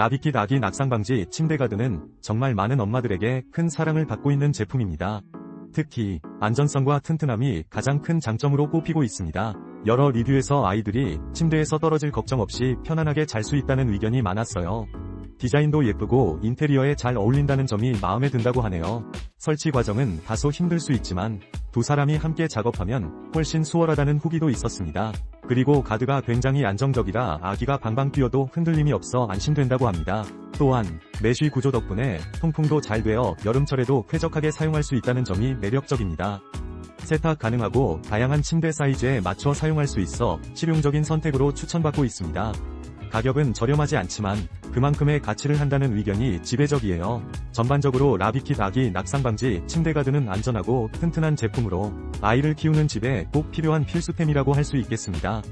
라비킷 아기 낙상방지 침대 가드는 정말 많은 엄마들에게 큰 사랑을 받고 있는 제품입니다. 특히 안전성과 튼튼함이 가장 큰 장점으로 꼽히고 있습니다. 여러 리뷰에서 아이들이 침대에서 떨어질 걱정 없이 편안하게 잘 수 있다는 의견이 많았어요. 디자인도 예쁘고 인테리어에 잘 어울린다는 점이 마음에 든다고 하네요. 설치 과정은 다소 힘들 수 있지만 두 사람이 함께 작업하면 훨씬 수월하다는 후기도 있었습니다. 그리고 가드가 굉장히 안정적이라 아기가 방방 뛰어도 흔들림이 없어 안심된다고 합니다. 또한 메쉬 구조 덕분에 통풍도 잘 되어 여름철에도 쾌적하게 사용할 수 있다는 점이 매력적입니다. 세탁 가능하고 다양한 침대 사이즈에 맞춰 사용할 수 있어 실용적인 선택으로 추천받고 있습니다. 가격은 저렴하지 않지만 그만큼의 가치를 한다는 의견이 지배적이에요. 전반적으로 라비킷 아기 낙상방지 침대 가 드는 안전하고 튼튼한 제품으로 아이를 키우는 집에 꼭 필요한 필수템이라고 할 수 있겠습니다.